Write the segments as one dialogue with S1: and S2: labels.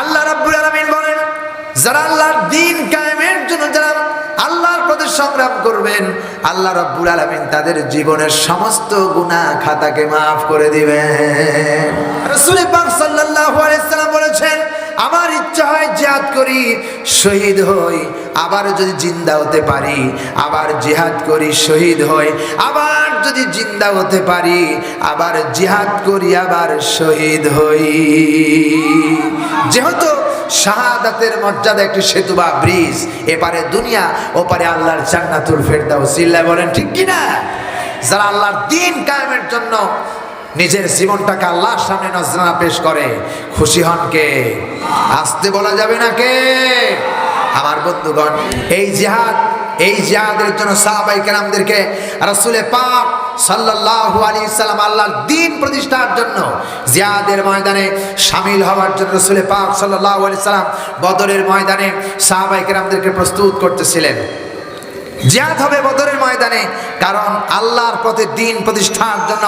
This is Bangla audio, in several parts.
S1: আল্লাহ রাব্বুল আলামিন বলেন, যারা আল্লাহর দিন কায়েমের জন্য যারা আল্লাহর প্রতি সংগ্রাম করবেন, আল্লাহ রাব্বুল আলামিন তাদের জীবনের সমস্ত গুনাহ খাতাকে মাফ করে দিবেন। রাসূল পাক সাল্লাল্লাহু বলেছেন আমার ইচ্ছা হয় জিহাদ করি, শহীদ হই, আবার যদি জিন্দা হতে পারি, আবার জিহাদ করি, শহীদ হই, আবার যদি জিন্দা হতে পারি, আবার জিহাদ করি, আবার শহীদ হই। যেহেতু শাহাদাতের মর্যাদা একটি সেতু বা ব্রিজ, এপারে দুনিয়া, ওপারে আল্লাহর জান্নাতুল ফেরদাউস। সিল্লা বলেন, ঠিক কি না যারা আল্লাহর দিন কায়েমের জন্য নিজের জীবনটাকে আল্লাহর সামনে নজরানা পেশ করে। খুশি হন কে? আসতে বলা যাবে না কে? আমার বন্ধুগণ, এই জিহাদ, এই জিহাদের জন্য সাহাবাই কেরামদেরকে রাসূলে পাক সাল্লাল্লাহু আলাইহি সাল্লাম আল্লাহর দিন প্রতিষ্ঠার জন্য জিহাদের ময়দানে শামিল হওয়ার জন্য রাসূলে পাক সাল্লাল্লাহু আলাইহি সাল্লাম বদরের ময়দানে সাহাবাই কেরামদেরকে প্রস্তুত করতেছিলেন। জিহাদ হবে বদরের ময়দানে, কারণ আল্লাহর পথে দিন প্রতিষ্ঠার জন্য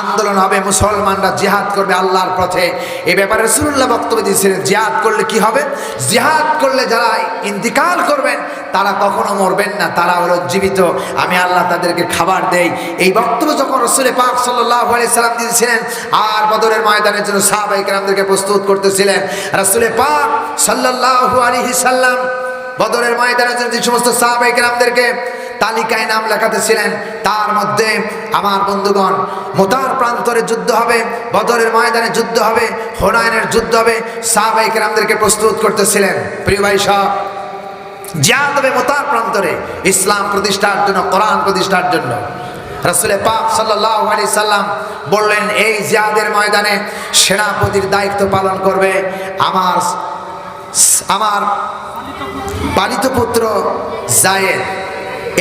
S1: আন্দোলন হবে, মুসলমানরা জিহাদ করবে আল্লাহর পথে। এ ব্যাপারে রসুল্লাহ বক্তব্য দিয়েছিলেন, জিহাদ করলে কি হবে? জিহাদ করলে যারা ইন্তিকাল করবেন, তারা কখনো মরবেন না, তারা হলো জীবিত। আমি আল্লাহ তাদেরকে খাবার দেই। এই বক্তব্য যখন রসুলে পাক সাল্লাহ সাল্লাম দিয়েছিলেন, আর বদরের ময়দানের জন্য সাহাবাই কেরামদেরকে প্রস্তুত করতেছিলেন, রসুলে পাক সাল্লাহ আলী সাল্লাম বদরের ময়দানে যে সমস্ত সাহাবাই কেরামদেরকে তালিকায় নাম লেখাতেছিলেন তার মধ্যে আমার বন্ধুগণ, মোতার প্রান্তরে যুদ্ধ হবে, বদরের ময়দানে যুদ্ধ হবে হোনায়নের যুদ্ধ হবে সাহাবাই কেরামদেরকে প্রস্তুত করতেছিলেন। প্রিয় ভাই সব, জিয়াদ হবে মোতার প্রান্তরে, ইসলাম প্রতিষ্ঠার জন্য, কোরআন প্রতিষ্ঠার জন্য। রাসুলে পাক সাল্লাহ আলি সাল্লাম বললেন, এই জিয়াদের ময়দানে সেনাপতির দায়িত্ব পালন করবে আমার আমার পালিত পুত্র জায়েদ।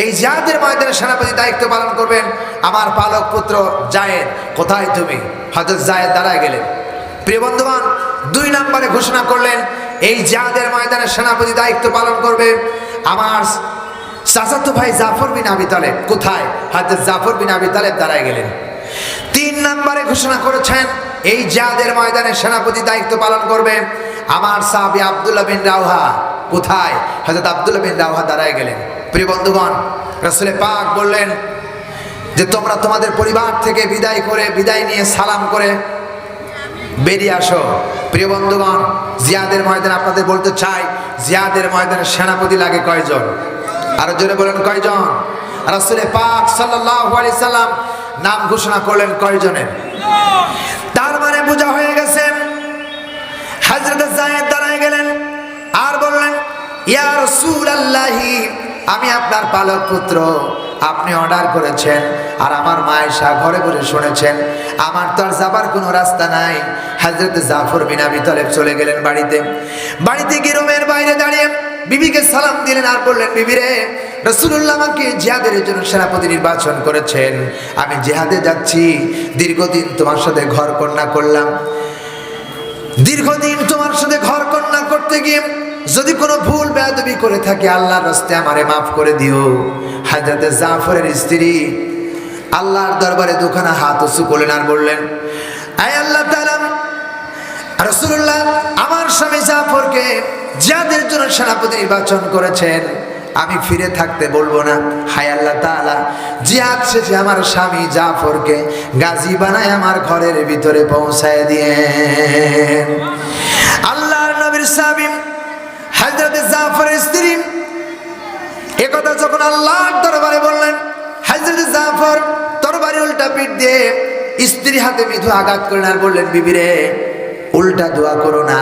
S1: এই জায়েদের ময়দানে সেনাপতি দায়িত্ব পালন করবেন আমার পালক পুত্র জায়েদ। কোথায় তুমি? হজরত জায়েদ দাঁড়ায় গেলেন। প্রিয় বন্ধুবান দুই নম্বরে ঘোষণা করলেন, এই জাহাদের ময়দানে সেনাপতি দায়িত্ব পালন করবে আমার চাচাতো ভাই জাফর বিন আবি তালেব। কোথায়? হজরত জাফর বিন আবি তালেব দাঁড়ায় গেলেন। তিন নম্বরে ঘোষণা করেছেন, এই জাহাদের ময়দানে সেনাপতি দায়িত্ব পালন করবে আমার সাহাবি আবদুল্লাহ বিন রাউহা। কোথায়? হজরত আবদুল্লাহ বিন রাউহা দাঁড়ায় গেলেন। প্রিয় বন্ধুগণ রসুলে পাক বললেন যে, তোমরা তোমাদের পরিবার থেকে বিদায় করে, বিদায় নিয়ে সালাম করে বেরিয়ে আসো। প্রিয় বন্ধুগণ, জিয়াদের ময়দানে আপনাদের বলতে চাই, জিয়াদের ময়দানে সেনাপতি লাগে কয়জন? আরও জোরে বলেন, কয়জন? রাসুলে পাক আলাইহি সাল্লাম নাম ঘোষণা করলেন কয়জনের? আমি আপনার পালক পুত্র। আপনি অর্ডার করেছেন আর আমার মায়েশা ঘরে ঘরে শুনেছেন। আমার তো আর যাবার কোনো রাস্তা নাই। হাজরত জাফর বিন আবি তালেব চলে গেলেন বাড়িতে। বাড়িতে গিয়ে রুমের বাইরে দাঁড়িয়ে বিবিকে সালাম দিলেন আর বললেন বিবি রে রসুল্লাহ আমাকে জিহাদের জন্য সেনাপতি নির্বাচন করেছেন। আমি জিহাদে যাচ্ছি। দীর্ঘদিন তোমার সাথে ঘর কন্যা করলাম। দীর্ঘদিন তোমার সাথে ঘর কন্যা করতে গিয়ে যদি কোনো ভুল বেয়াদবি করে থাকে, আল্লাহর রাস্তে আমারে মাফ করে দিও। হাজরতে জাফরের স্ত্রী আল্লাহর দরবারে দুখানা হাত উঁচু করলেন আর বললেন, আয় আল্লাহ তালাম রসুল্লাহ আমার স্বামী জাফরকে যাদের জন্য সেনাপতি নির্বাচন করেছেন। আমি ফিরে থাকতে বলব না। হায় আল্লাহ তাআলা, জিহাদ শেষে আমার স্বামী জাফরকে গাজী বানায় আমার ঘরের ভিতরে পৌঁছায় দিয়ে আল্লাহর নবীর স্বামী হযরত জাফরের স্ত্রী একথা যখন আল্লাহর দরবারে বললেন, হযরত জাফর তরবারি উল্টা পিঠ দিয়ে স্ত্রী হাতে মৃদু আঘাত করেন আর বললেন বিবিরে উল্টা দোয়া করো না।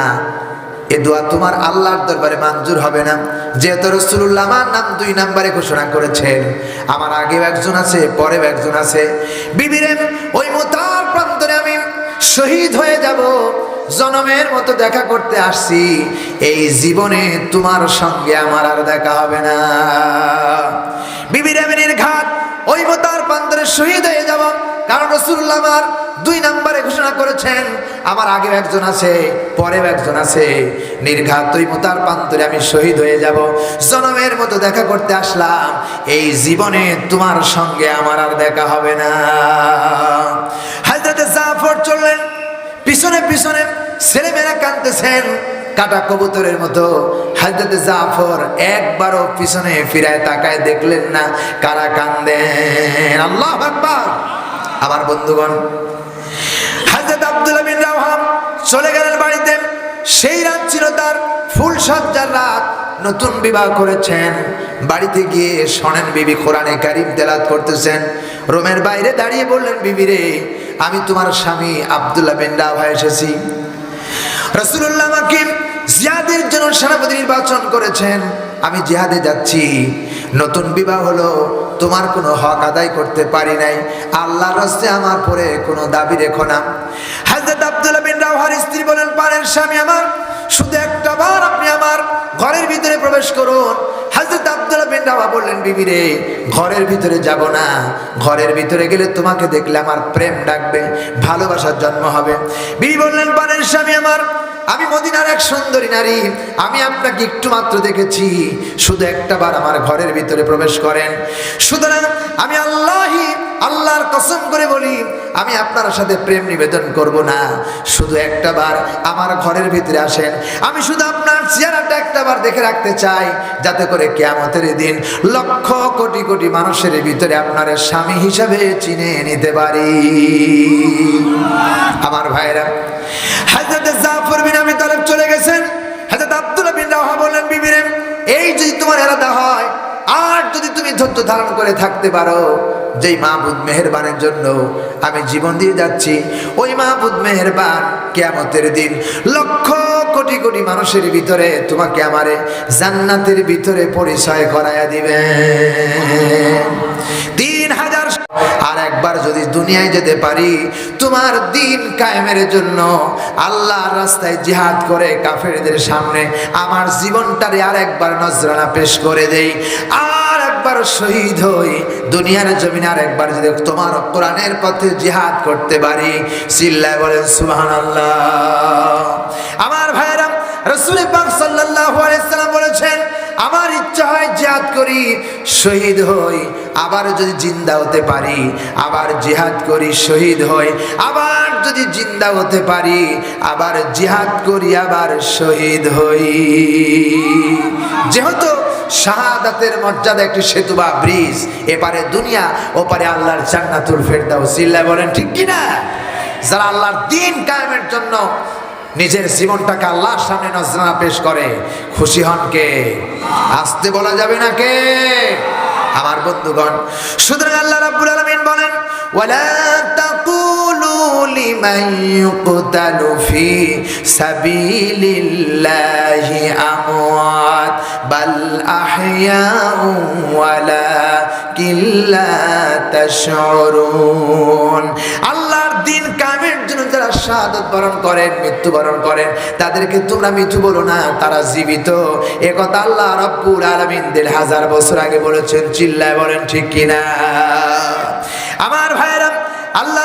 S1: এ দোয়া তোমার আল্লাহর দরবারে মঞ্জুর হবে না। যেহেতু রসুল্লাহ আমার নাম দুই নাম্বারে ঘোষণা করেছেন। আমার আগেও একজন আছে, পরেও একজন আছে। বিবিরে, ওই মোতার প্রান্তরে আমি শহীদ হয়ে যাব। জনমের মতো দেখা করতে আসছি। এই জীবনে তোমার সঙ্গে আমার আর দেখা হবে না। বিবি রেমিনের ঘাট ওই মোতার প্রান্তরে শহীদ হয়ে যাব কারণ রসুল্লাহ আমার দুই নম্বরে ঘোষণা করেছেন, আমার আগেও একজন আছে, পরেও একজন আছে। নির্ঘাত তুই মোতার প্রান্তরে আমি শহীদ হয়ে যাব। জনমের মতো দেখা করতে আসলাম, এই জীবনে তোমার সঙ্গে আমার আর দেখা হবে না। হাজরতে জাফর চললেন, পিছনে পিছনে ছেলেমেয়েরা কাঁদতেছেন। কাটা কবুতরের মতো। হাজরত জাফর একবারও পিছনে ফিরায় তাকায় দেখলেন না, কারা কান্দেন আল্লাহ আকবার। আমার বন্ধুগণ হাজরত আব্দুল বিন রাওহাম চলে গেলেন বাড়িতে। সেই রাত ছিল তার ফুল সজ্জার রাত। নতুন বিবাহ করেছেন। বাড়িতে গিয়ে শোনেন বিবি কোরআনে কারিম তেলাত করতেছেন। রোমের বাইরে দাঁড়িয়ে বললেন, বিবি রে, আমি তোমার স্বামী আব্দুল্লাহ বিন রাওহা এসেছি। রসুল্লাহ আমাকে জিয়াদের জন্য সেনাপতি নির্বাচন করেছেন। আমি জিহাদে যাচ্ছি। নতুন বিবাহ হলো, তোমার কোনো হক আদায় করতে পারি নাই। আল্লাহ রস্তে আমার পরে কোনো দাবি রেখো না। হাজরত আব্দুল্লাহ বিন রাওহার স্ত্রী বলেন, পারেন স্বামী আমার, শুধু একটা বার আপনি আমার ঘরের ভিতরে প্রবেশ করুন। হাজরত আব্দুল্লাহ বিন রাওয়া বললেন, বিবি রে, ঘরের ভিতরে যাব না। ঘরের ভিতরে গেলে তোমাকে দেখলে আমার প্রেম ডাকবে, ভালোবাসার জন্ম হবে। বিবি বললেন, পারেন স্বামী আমার আমি মদিনার এক সুন্দরী নারী। আমি আপনাকে একটু মাত্র দেখেছি। শুধু একটা বার আমার ঘরের ভিতরে প্রবেশ করেন। সুতরাং আমি আল্লাহি আল্লাহর কসম করে বলি, আমি আপনার সাথে প্রেম নিবেদন করব না। শুধু একটা বার আমার ঘরের ভিতরে আসেন। আমি শুধু আপনার চেহারাটা একটা বার দেখে রাখতে চাই, যাতে করে কেয়ামতের দিন লক্ষ কোটি কোটি মানুষের ভিতরে আপনার স্বামী হিসাবে চিনে নিতে পারি। আমার ভাইরা হাজরত জাফর বিন আবি তালেব চলে গেছেন। হাজরত আব্দুল্লাহ বিন রাওহা বললেন, বিবিরে, এই যদি তোমার এলাদা হয়, আর যদি তুমি ধৈর্য ধারণ করে থাকতে পারো যেই মাহবুদ মেহেরবানের জন্য আমি জীবন দিয়ে যাচ্ছি, ওই মাহবুদ মেহেরবান কেয়ামতের দিন লক্ষ কোটি কোটি মানুষের ভিতরে তোমাকে আমারে জান্নাতের ভিতরে পরিচয় করাইয়া দিবে আর একবার যদি দুনিয়ায় যেতে পারি, তোমার দিন কায়েমের জন্য আল্লাহর রাস্তায় জিহাদ করে কাফেরদের সামনে আমার জীবনটারে আর একবার নজরানা পেশ করে দেই। আর একবার শহীদ হই, দুনিয়ার জমিন আর একবার যদি তোমার কোরআনের পথে জিহাদ করতে পারি, চিল্লায় বলেন সুবহান আমার ভাইরা রসুল পাক সাল্লাল্লাহু আলাইহি আমার ইচ্ছা হয় জিহাদ করি, শহীদ হই, আবার যদি জিন্দা হতে পারি, আবার জিহাদ করি, শহীদ হই, আবার যদি জিন্দা হতে পারি, আবার জিহাদ করি, আবার শহীদ হই। যেহেতু শাহাদাতের মর্যাদা একটি সেতু বা ব্রিজ, এপারে দুনিয়া, ওপারে আল্লাহর জান্নাতুল ফেরদাউস। সিল্লা বলেন, ঠিক কি না যারা আল্লাহর দিন কায়েমের জন্য নিজের জীবনটাকে আল্লাহর সামনে নজরানা পেশ করে। খুশি হন কে? আসতে বলা যাবে না কে? আমার বন্ধুগণ, সুতরাং আল্লাহ রাব্বুল আলামিন বলেন, ওয়ালা তাকুলু লিমান ইউকতালু ফি সাবিলিল্লাহি আমওয়াত, বাল আহইয়াউ ওয়ালা কিল্লা তাশউরুন। আল্লাহর দিন কায়েমের জন্য যারা শাহাদত বরণ করেন, মৃত্যুবরণ করেন, তাদেরকে তোমরা মৃত্যু বলো না, তারা জীবিত। এ কথা আল্লাহ রব্বুল আলামিন হাজার বছর আগে বলেছেন, চিল্লায় বলেন ঠিক কিনা? আমার ভাইরা আল্লাহ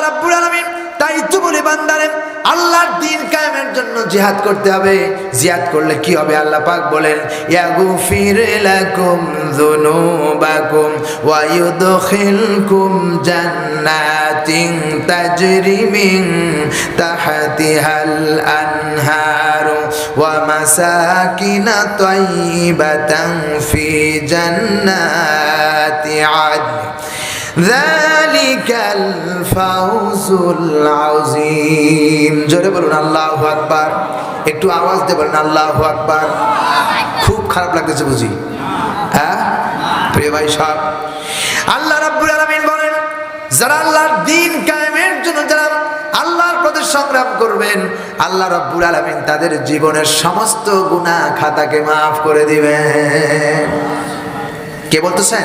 S1: আল্লাহর দিন কায়েমের জন্য জিহাদ করতে হবে। জিহাদ করলে কি হবে? আল্লাহ পাক বলেন ইয়াগু ইয়াগফির লাকুম যুনুবাকুম ওয়া ইউদখিলকুম জান্নাতিন তাজরি মিন তাহতিহাল আনহার ওয়া মাসাকিন তাইয়িবাতান ফি জান্নাতি আদন। জোরে বলুন, আল্লাহ আকবার। একটু আওয়াজ দেবেন আল্লাহ আল্লাহু আকবার। খুব খারাপ লাগতেছে বুঝি। হ্যাঁ? প্রিয় ভাই সব আল্লাহ রাব্বুল আলামিন বলেন, যারা আল্লাহর দিন কায়েমের জন্য যারা আল্লাহর প্রতি সংগ্রাম করবেন, আল্লাহ রব্বুল আলামিন তাদের জীবনের সমস্ত গুনাহ খাতাকে মাফ করে দিবেন। কে বলতেছেন?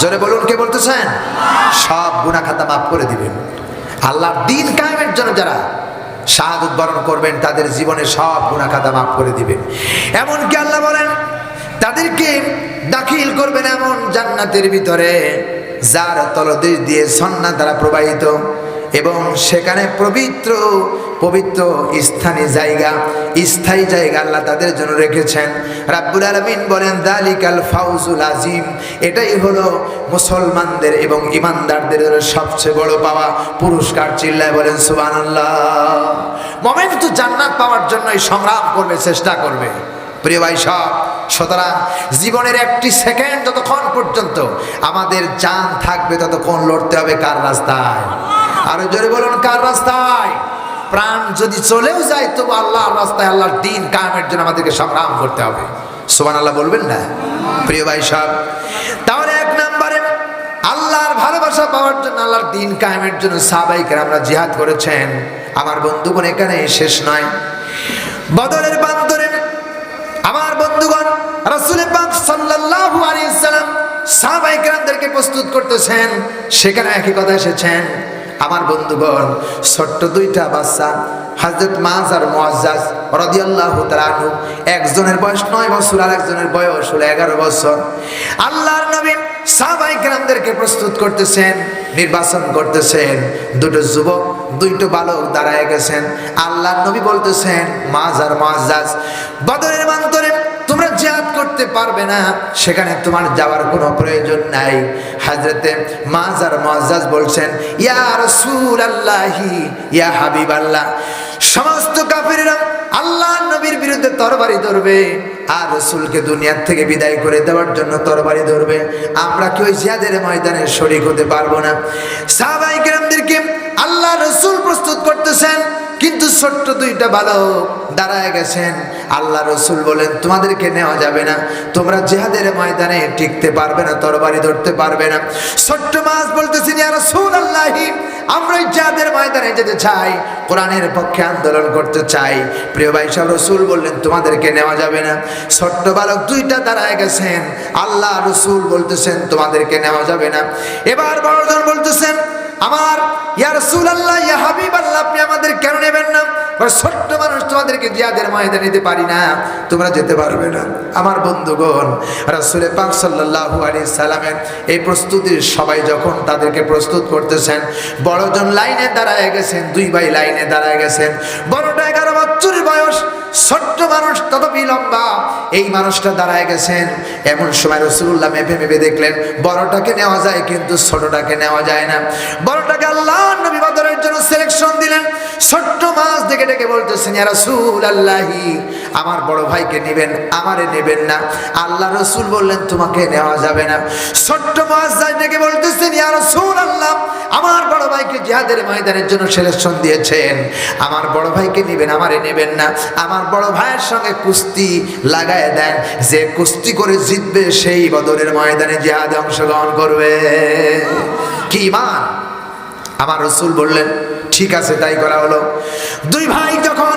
S1: জোরে বলুন, কে বলতেছেন? সব গুণা খাতা মাফ করে দিবেন। আল্লাহ দিন কায়েমের জন্য যারা শাহাদত উদ্বরণ করবেন, তাদের জীবনে সব গুণা খাতা মাফ করে দিবেন। এমনকি আল্লাহ বলেন, তাদেরকে দাখিল করবেন এমন জান্নাতের ভিতরে, যার তলদেশ দিয়ে সন্না দ্বারা প্রবাহিত। এবং সেখানে পবিত্র পবিত্র স্থানে জায়গা, স্থায়ী জায়গা আল্লাহ তাদের জন্য রেখেছেন। রাব্বুল আলমিন বলেন, দালিকাল ফাউজুল আজিম। এটাই হলো মুসলমানদের এবং ইমানদারদের সবচেয়ে বড় পাওয়া পুরস্কার। চিল্লায় বলেন সুবান আল্লাহ তো জান্নাত পাওয়ার জন্যই সংগ্রাম করবে, চেষ্টা করবে। প্রিয় ভাই সব, সুতরাং জীবনের একটি সেকেন্ড যতক্ষণ পর্যন্ত আমাদের জান থাকবে, ততক্ষণ লড়তে হবে কার রাস্তায়? আরও জোরে বলুন, কার রাস্তায়? প্রাণ যদি চলেও যায়, তবু আল্লাহর রাস্তায় আল্লাহর দিন কায়েমের জন্য আমাদেরকে সংগ্রাম করতে হবে। সোমান আল্লাহ বলবেন না? প্রিয় ভাই সব তাহলে এক নম্বরে, আল্লাহর ভালোবাসা পাওয়ার জন্য আল্লাহর দিন কায়েমের জন্য সাহাবাইকে আমরা জিহাদ করেছেন। আমার বন্ধুগণ এখানে শেষ নয়। বদলের বান্দরে, আমার বন্ধুগণ রাসূল পাক সাল্লাল্লাহু আলাইহি সাল্লাম সাহাবাই কেরামদেরকে প্রস্তুত করতেছেন। সেখানে একই কথা এসেছেন। আমার বন্ধুগণ, ছোট্ট দুইটা বাচ্চা হযরত মাজ আর মুআজ্জাজ রাদিয়াল্লাহু আনহু, একজনের বয়স নয় বছর আর একজনের বয়স হলো এগারো বছর। আল্লাহর নবী সাহাবাই কেরামদেরকে প্রস্তুত করতেছেন, নির্বাচন করতেছেন। দুটো যুবক, দুইটো বালক দাঁড়ায় গেছেন। আল্লাহ নবী বলতেছেন মাজ আর মুআজ্জাজ, বদরের মান্তরে করতে পারবে না, সেখানে তোমার যাওয়ার কোনো প্রয়োজন নাই। হাজরতে মাজার মুআজ্জাজ বলছেন, ইয়া রাসূলুল্লাহি, ইয়া হাবিব আল্লাহ সমস্ত কাফিররা আল্লাহ নবীর বিরুদ্ধে তরবারি ধরবে, আর রসুলকে দুনিয়ার থেকে বিদায় করে দেওয়ার জন্য তরবারি ধরবে। আমরা কি ওই জিহাদের ময়দানে শরিক হতে পারব না? সাহাবাই আল্লাহ রসুল প্রস্তুত করতেছেন কিন্তু ছোট্ট দুইটা বালক দাঁড়ায় গেছেন। আল্লাহ রসুল বলেন, তোমাদেরকে নেওয়া যাবে না। তোমরা জেহাদের ময়দানে টিকতে পারবে না, তরবারি ধরতে পারবে না। ছোট্ট মাছ বলতেছেন আমরা জেহাদের ময়দানে যেতে চাই, কোরআনের পক্ষে আন্দোলন করতে চাই। প্রিয় ভাই সাহেব, রসুল বললেন, তোমাদেরকে নেওয়া যাবে না। ছোট্ট বালক দুইটা দাঁড়ায় গেছেন। আল্লাহ রসুল বলতেছেন, তোমাদেরকে নেওয়া যাবে না। এবার বড়জন বলতেছেন আমার, ইয়া রাসূলুল্লাহ, ইয়া হাবিবাল্লাহ, আপনি আমাদের কেন নেবেন না? ছোট্ট মানুষ তোমাদেরকে জিয়াদের ময়দানে নিতে পারি না। তোমরা যেতে পারবে না। আমার বন্ধুগণ, রাসূল পাক সাল্লাল্লাহু আলাইহি সাল্লামের এই প্রস্তুতির সবাই যখন তাদেরকে প্রস্তুত করতেছেন, বড়জন লাইনে দাঁড়ায় গেছেন, দুই ভাই লাইনে দাঁড়ায় গেছেন। বড়টা এগারো বছরের বয়স, ছোট্ট মানুষ তথাপি লম্বা। এই মানুষটা দাঁড়ায় গেছেন। এমন সময় রসুল্লাহ মেপে মেপে দেখলেন, বড়টাকে নেওয়া যায় কিন্তু ছোটটাকে নেওয়া যায় না। বড়টাকে আল্লাহ নবী বদরের জন্য সিলেকশন দিলেন। ছোট্ট মাছ দেখে ডেকে বলতেছেন রাসূল আল্লাহি আমার বড় ভাইকে নেবেন, আমারে নেবেন না। আল্লাহ রসুল বললেন, তোমাকে নেওয়া যাবে না। ছোট্ট মাছ যাই ডেকে বলতেছেন রাসূল আল্লাহ আমার বড় ভাইকে জিহাদের ময়দানের জন্য সিলেকশন দিয়েছেন। আমার বড় ভাইকে নেবেন, আমারে নেবেন না। আমার বড় ভাইয়ের সঙ্গে কুস্তি লাগায় দেন। যে কুস্তি করে জিতবে, সেই বদরের ময়দানে জিহাদে অংশগ্রহণ করবে। কি মান আমার রসুল বললেন, ঠিক আছে, তাই করা হলো। দুই ভাই যখন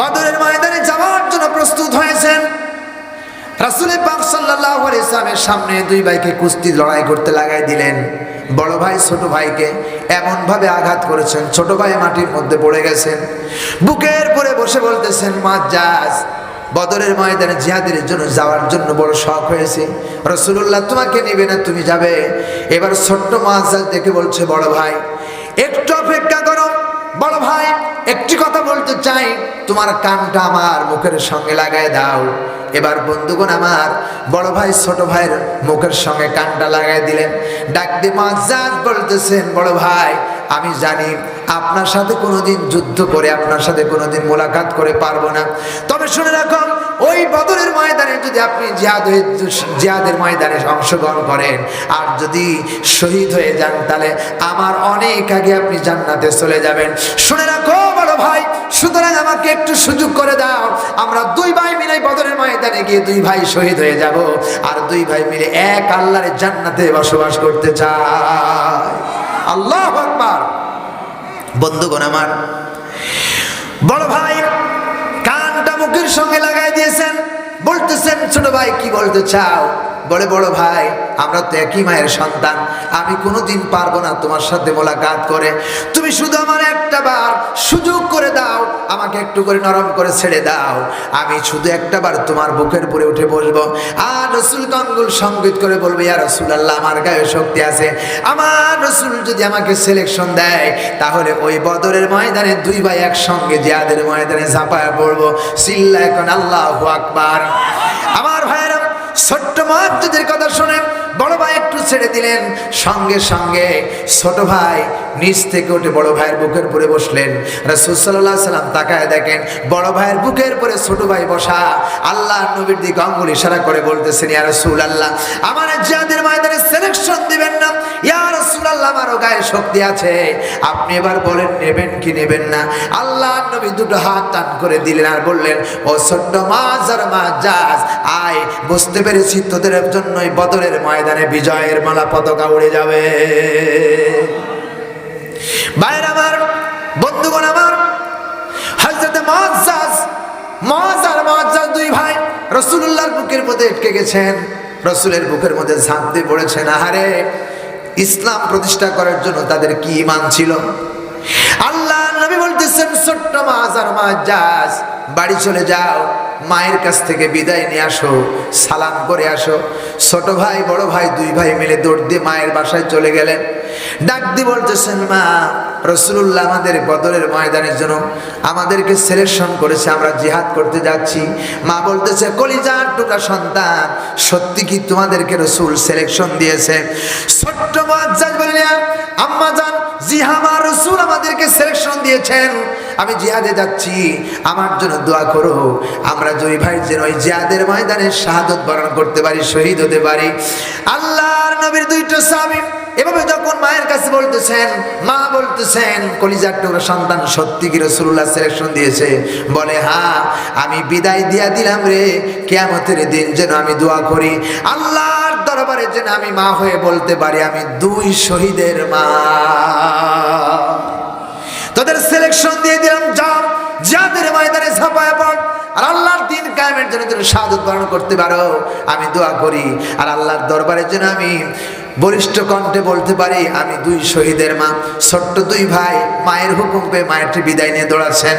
S1: বদরের ময়দানে যাওয়ার জন্য প্রস্তুত হয়েছেন রাসুলের পাক সাল্লাহ ইসলামের সামনে দুই ভাইকে কুস্তি লড়াই করতে লাগাই দিলেন। বড় ভাই, ছোট ভাইকে এমনভাবে আঘাত করেছেন, ছোট ভাই মাটির মধ্যে পড়ে গেছেন। বুকের পরে বসে বলতেছেন, মাজাজ বদরের ময়দানে জিহাদের জন্য যাওয়ার জন্য বড় শখ হয়েছে। রসুল্লাহ তোমাকে নেবে না, তুমি যাবে। এবার ছোট্ট মাছ দেখে বলছে, বড় ভাই, একটু অপেক্ষা করো। বড় ভাই, একটি কথা বলতে চাই, তোমার কানটা আমার মুখের সঙ্গে লাগায় দাও। এবার বন্ধুগণ আমার, বড় ভাই, ছোট ভাইয়ের মুখের সঙ্গে কানটা লাগাই দিলেন। ডাক দিয়ে মাজাজ বলতেছেন, বড় ভাই, আমি জানি আপনার সাথে কোনোদিন যুদ্ধ করে, আপনার সাথে কোনোদিন মোলাকাত করে পারব না। তবে শুনে রাখুন ওই বদরের ময়দানে যদি আপনি জিহাদ হয়ে জিহাদের ময়দানে অংশগ্রহণ করেন, আর যদি শহীদ হয়ে যান, তাহলে আমার অনেক আগে আপনি জান্নাতে চলে যাবেন। শুনে রাখো, বড় ভাই, সুতরাং আমাকে একটু সুযোগ করে দাও। আমরা দুই ভাই মিলে বদরের ময়দানে গিয়ে দুই ভাই শহীদ হয়ে যাব, আর দুই ভাই মিলে এক আল্লাহর জান্নাতে বসবাস করতে চাই। আল্লাহ আকবার। বন্ধুগণ আমার, বড় ভাই সঙ্গে লাগাই দিয়েছেন। বলতেছেন ছোট ভাই কি বলতে চাও? বলে, বড় ভাই, আমরা তো একই মায়ের সন্তান। আমি কোনোদিন পারব না তোমার সাথে মোলাকাত করে। তুমি শুধু আমার একটা বার সুযোগ করে দাও, আমাকে একটু করে নরম করে ছেড়ে দাও। আমি শুধু একটা বার তোমার বুকের উপরে উঠে বসবো। আর রসুল গঙ্গুল সংগীত করে বলবে, ইয়া রসুল আল্লাহ আমার গায়ে শক্তি আছে। আমার রসুল যদি আমাকে সিলেকশন দেয়, তাহলে ওই বদরের ময়দানে দুই ভাই একসঙ্গে জিয়াদের ময়দানে ঝাঁপায় পড়ব। সিল্লা এখন আল্লাহ আকবার। আমার ভাইয়েরা ছোট্ট মহাজ্জদের কথা শুনে বড় ভাই একটু ছেড়ে দিলেন। সঙ্গে সঙ্গে ছোট ভাই নিচ থেকে উঠে বড় ভাইয়ের বুকের উপরে বসলেন। রাসূল সাল্লাম তাকায় দেখেন, বড় ভাইয়ের বুকের উপরে ছোট ভাই বসা। আল্লাহ নবীর দিকে আঙ্গুল ইশারা করে বলতেছেন, ইয়া রাসূলুল্লাহ, আমার জিহাদের ময়দানে সিলেকশন দিবেন না। ইয়া রাসূলুল্লাহ, আমারও গায়ে শক্তি আছে। আপনি এবার বলেন, নেবেন কি নেবেন না? আল্লাহ নবী দুটো হাত টান করে দিলেন আর বললেন, ও ছোট্ট মাছ আর মাছ যাস আয়, বুঝতে পেরেছি তোদের জন্যই বদরের ময়দানে বিজয়ের মালা পতাকা উড়ে যাবে। বাইর আমার, বন্ধুগণ আমার হজরতে মহাজাজ মহাজ আর মহাজাজ দুই ভাই রসুল্লাহর বুকের মধ্যে আটকে গেছেন। রসুলের বুকের মধ্যে ঝাঁপ পড়েছেন আহারে ইসলাম প্রতিষ্ঠা করার জন্য তাদের কি ইমান ছিল? আল্লাহ নবী বলতেছেন, ছোট্ট মাছ আর মাছ বাড়ি চলে যাও। মায়ের কাছ থেকে বিদায় নিয়ে আসো, সালাম করে আসো। ছোট ভাই, বড় ভাই, দুই ভাই মিলে দৌড় দিয়ে মায়ের বাসায় চলে গেলেন। ডাক দিয়ে বলতেছেন মা রসুল্লাহ আমাদের বদরের ময়দানের জন্য আমাদেরকে সিলেকশন করেছে, আমরা জিহাদ করতে যাচ্ছি। মা বলতেছে, কলিজার টুকা সন্তান, সত্যি কি তোমাদেরকে রসুল সিলেকশন দিয়েছে? ছোট্ট বাচ্চা আম্মা জান জি হ্যাঁ, রসুল আমাদেরকে সিলেকশন দিয়েছেন। আমি জিহাদে যাচ্ছি। আমার জন্য দোয়া করো। আমরা জয়ী ভাই যেন ওই জিহাদের ময়দানে শাহাদত বরণ করতে পারি শহীদ হতে পারি। আল্লাহর নবীর দুইটা স্বামী এভাবে যখন মায়ের কাছে বলতেছেন মা বলতেছেন কলিজার টুকরা সন্তান সত্যি কি রসুল্লাহ সিলেকশন দিয়েছে? বলে হ্যাঁ আমি বিদায় দিয়া দিলাম রে। কেয়ামতের দিন যেন আমি দোয়া করি। আল্লাহর দরবারে যেন আমি মা হয়ে বলতে পারি, আমি দুই শহীদের মা। তোদের সিলেকশন দিয়ে দিলাম, যাও যাদের ময়দানে ছাপায় পড়। আর আল্লাহর দিন কায়েমের জন্য তুমি সাধু পালন করতে পারো, আমি দোয়া করি। আর আল্লাহর দরবারের জন্য আমি বলিষ্ঠ কণ্ঠে বলতে পারি, আমি দুই শহীদের মা। ছোট্ট দুই ভাই মায়ের হুকুম পেয়ে মায়ের বিদায় নিয়ে দৌড়াচ্ছেন।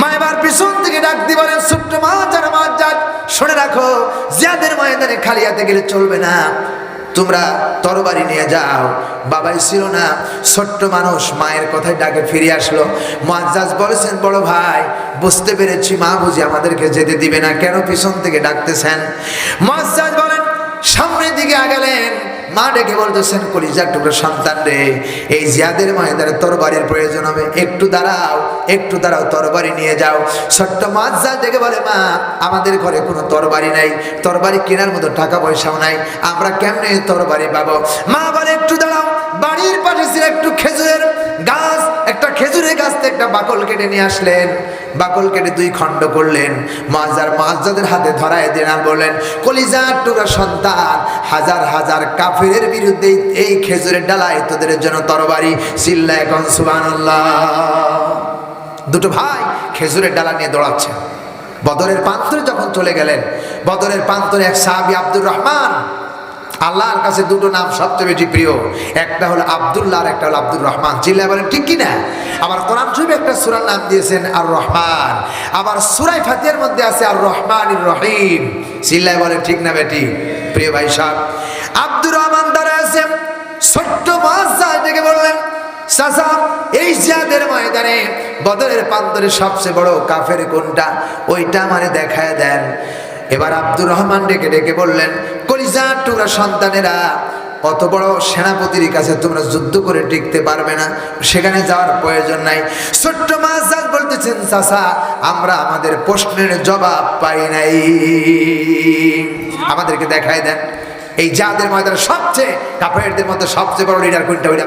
S1: মা এবার পিছন থেকে ডাক দিয়ে বলেন, ছোট্ট মা, যারা মা যাক শুনে রাখো যাদের ময়দানে খালি হাতে গেলে চলবে না। তোমরা তরবারি নিয়ে যাও। বাবাই ছিল না, ছোট্ট মানুষ, মায়ের কথায় ডাকে ফিরে আসলো। মাজাজ বলেছেন, বড় ভাই, বুঝতে পেরেছি, মা বুঝি আমাদেরকে যেতে দিবে না। কেন পিছন থেকে ডাকতেছেন? মাজাজ বলেন, সামনের দিকে আগালেন মা ডেকে বলতেছেন কলিজার টুকরো সন্তান রে, এই জিয়াদের ময়দানে তরবারির প্রয়োজন হবে। একটু দাঁড়াও একটু দাঁড়াও তরবারি নিয়ে যাও। ছোট্ট মাছ যা ডেকে বলে, মা, আমাদের ঘরে কোনো তরবারি নাই তরবারি কেনার মতো টাকা পয়সাও নাই, আমরা কেমনে তরবারি পাবো? মা বলে, একটু দাঁড়াও, বাড়ির পাশে একটু খেজুরের গাছ, একটা খেজুরের গাছ থেকে একটা বাকল কেটে নিয়ে আসলেন। বাকল কেটে দুই খণ্ড করলেন। মাজার মাজাদের হাতে ধরায় দিন আর বললেন কলিজার টুকরা সন্তান, হাজার হাজার কাফেরের বিরুদ্ধে এই খেজুরের ডালায় তোদের জন্য তরবারি চিল্লা এখন সুবহানাল্লাহ। দুটো ভাই খেজুরের ডালা নিয়ে দৌড়াচ্ছে বদরের প্রান্তরে যখন চলে গেলেন, বদরের প্রান্তরে এক সাহাবি আব্দুর রহমান আল্লাহর কাছে দুটো নাম সবচেয়ে বেশি প্রিয়। একটা হলো আব্দুল্লাহ আর একটা হলো আব্দুর রহমান। চিল্লায় বলেন, ঠিক কিনা আবার কোরআন শরীফে একটা সুরার নাম দিয়েছেন আর রহমান আবার সুরাই ফাতিহার মধ্যে আছে আর রহমান রহিম। চিল্লায় বলেন, ঠিক না বেটি? প্রিয় ভাই সাহেব, আব্দুর রহমান দ্বারা আছে ছোট্ট মাছ ডেকে বললেন, চাচা, এই জিয়াদের ময়দানে বদরের প্রান্তরে সবচেয়ে বড় কাফের কোনটা? ওইটা মানে দেখায় দেন। এবার আব্দুর রহমান ডেকে ডেকে বললেন কলিজার টুকরা সন্তানেরা অত বড় সেনাপতির কাছে তোমরা যুদ্ধ করে টিকতে পারবে না? সেখানে যাওয়ার প্রয়োজন নাই। ছোট্ট মাছ বলতেছেন, চাচা, আমরা আমাদের প্রশ্নের জবাব পাই নাই। আমাদেরকে দেখায় দেন। এই যাদের ময়দানে সবচেয়ে কাফেরদের মধ্যে সবচেয়ে বড় লিডার কোনটা? ওইটা